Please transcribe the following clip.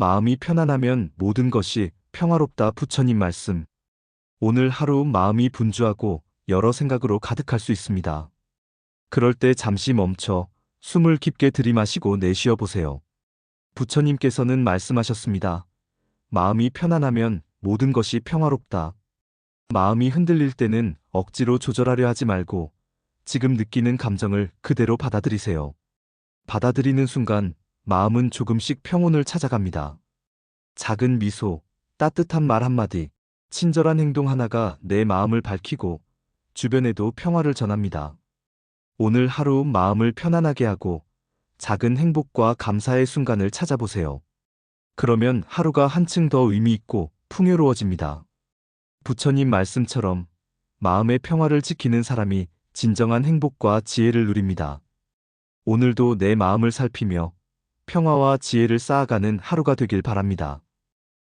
마음이 편안하면 모든 것이 평화롭다 부처님 말씀. 오늘 하루 마음이 분주하고 여러 생각으로 가득할 수 있습니다. 그럴 때 잠시 멈춰 숨을 깊게 들이마시고 내쉬어 보세요. 부처님께서는 말씀하셨습니다. 마음이 편안하면 모든 것이 평화롭다. 마음이 흔들릴 때는 억지로 조절하려 하지 말고 지금 느끼는 감정을 그대로 받아들이세요. 받아들이는 순간 마음은 조금씩 평온을 찾아갑니다. 작은 미소, 따뜻한 말 한마디, 친절한 행동 하나가 내 마음을 밝히고 주변에도 평화를 전합니다. 오늘 하루 마음을 편안하게 하고 작은 행복과 감사의 순간을 찾아보세요. 그러면 하루가 한층 더 의미 있고 풍요로워집니다. 부처님 말씀처럼 마음의 평화를 지키는 사람이 진정한 행복과 지혜를 누립니다. 오늘도 내 마음을 살피며 평화와 지혜를 쌓아가는 하루가 되길 바랍니다.